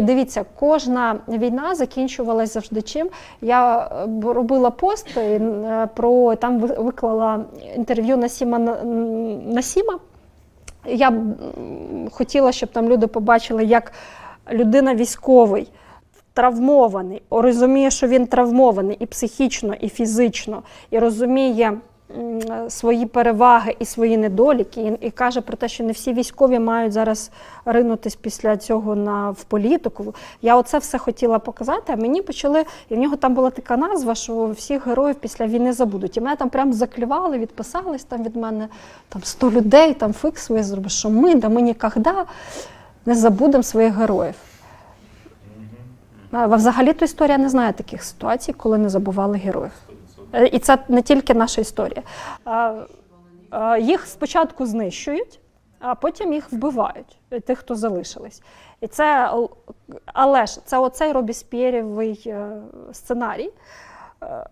Дивіться, кожна війна закінчувалась завжди чим. Я е, робила пост е, про там виклала інтерв'ю Насіма Насіма. Я б хотіла, щоб там люди побачили, як людина військовий. Травмований, розуміє, що він травмований і психічно, і фізично, і розуміє свої переваги і свої недоліки, і, і каже про те, що не всі військові мають зараз ринутись після цього на в політику. Я оце все хотіла показати, а мені почали, і в нього там була така назва, що всіх героїв після війни забудуть. І мене там прям заклювали, відписались там від мене там 100 людей, там фикс визробив, що ми, да ми ніколи не забудемо своїх героїв. А взагалі-то історія не знає таких ситуацій, коли не забували героїв. Е, І це не тільки наша історія. Їх спочатку знищують, а потім їх вбивають, е, тих, хто залишились. І це, але ж це оцей Робіспєрєвий е, сценарій.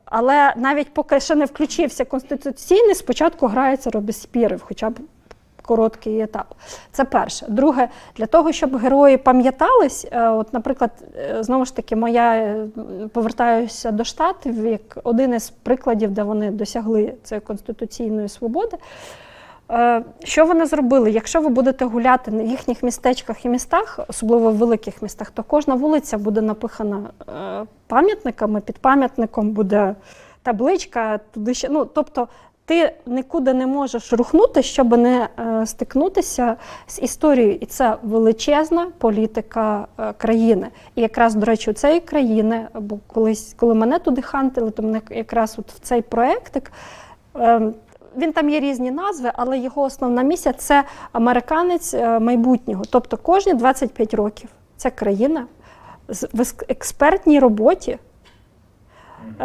Але навіть поки ще не включився конституційний, спочатку грається Робіспірів, хоча б короткий етап. Це перше. Друге, для того, щоб герої пам'ятались, е, от, наприклад, е, знову ж таки, моя е, повертаюся до штатів як один із прикладів, де вони досягли цієї конституційної свободи. Що вони зробили? Якщо ви будете гуляти на їхніх містечках і містах, особливо в великих містах, то кожна вулиця буде напихана пам'ятниками. Під пам'ятником буде табличка, туди ще. Ну, тобто ти нікуди не можеш рухнути, щоб не е, стикнутися з історією. І це величезна політика е, країни. І якраз, до речі, у цієї країни, бо колись, коли мене туди хантили, то мене якраз от в цей проектик. Е, він там є різні назви, але його основна місія це американець е, майбутнього. Тобто кожні 25 років ця країна в експертній роботі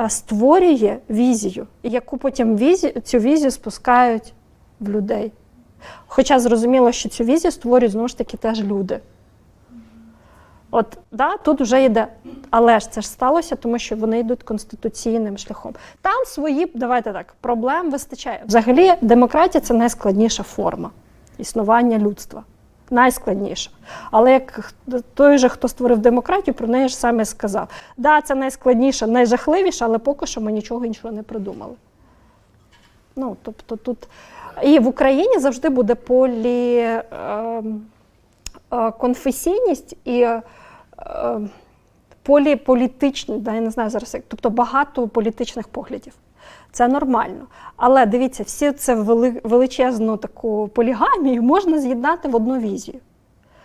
створює візію, яку потім візі, цю візію спускають в людей. Хоча зрозуміло, що цю візію створюють знову ж таки теж люди. От, да, тут вже йде. Але ж це ж сталося, тому що вони йдуть конституційним шляхом. Там свої, давайте так, проблем вистачає. Взагалі, демократія це найскладніша форма існування людства. Найскладніша. Але як той же, хто створив демократію, про неї ж саме сказав. Да, це найскладніша, найжахливіша, але поки що ми нічого іншого не придумали. Ну, тобто тут. І в Україні завжди буде полі. Е, е, конфесійність і е, е, поліполітичні, да, я не знаю зараз, як, тобто багато політичних поглядів. Це нормально. Але дивіться, всі це величезну таку полігамію можна з'єднати в одну візію.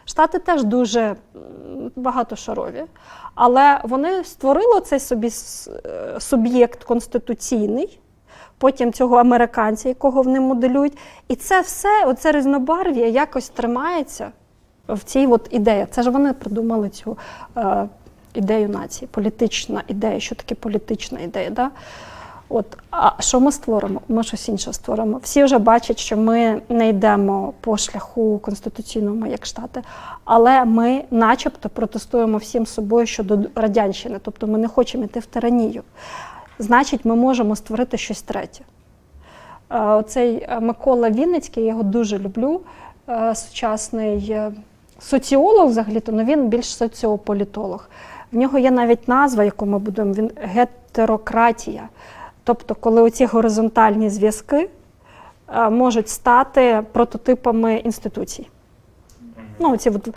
Штати теж дуже багатошарові, але вони створили цей собі е, суб'єкт конституційний, потім цього американця, якого вони моделюють. І це все, оце різнобарв'я якось тримається в цій от ідеї. Це ж вони придумали цю е, ідею нації, політична ідея. Що таке політична ідея? Да? От, а що ми створимо? Ми щось інше створимо. Всі вже бачать, що ми не йдемо по шляху конституційному, як штати, але ми, начебто, протестуємо всім собою щодо радянщини. Тобто ми не хочемо йти в тиранію. Значить, ми можемо створити щось третє. Е, Оцей е, Микола Вінницький, я його дуже люблю. е, Сучасний соціолог, взагалі-то, але він більш соціополітолог. В нього є навіть назва, яку ми будемо він гетерократія. Тобто, коли оці горизонтальні зв'язки е, можуть стати прототипами інституцій. Ну, от.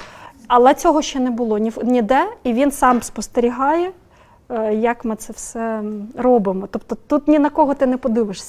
Але цього ще не було ні ніде, і він сам спостерігає, е, як ми це все робимо. Тобто тут ні на кого ти не подивишся.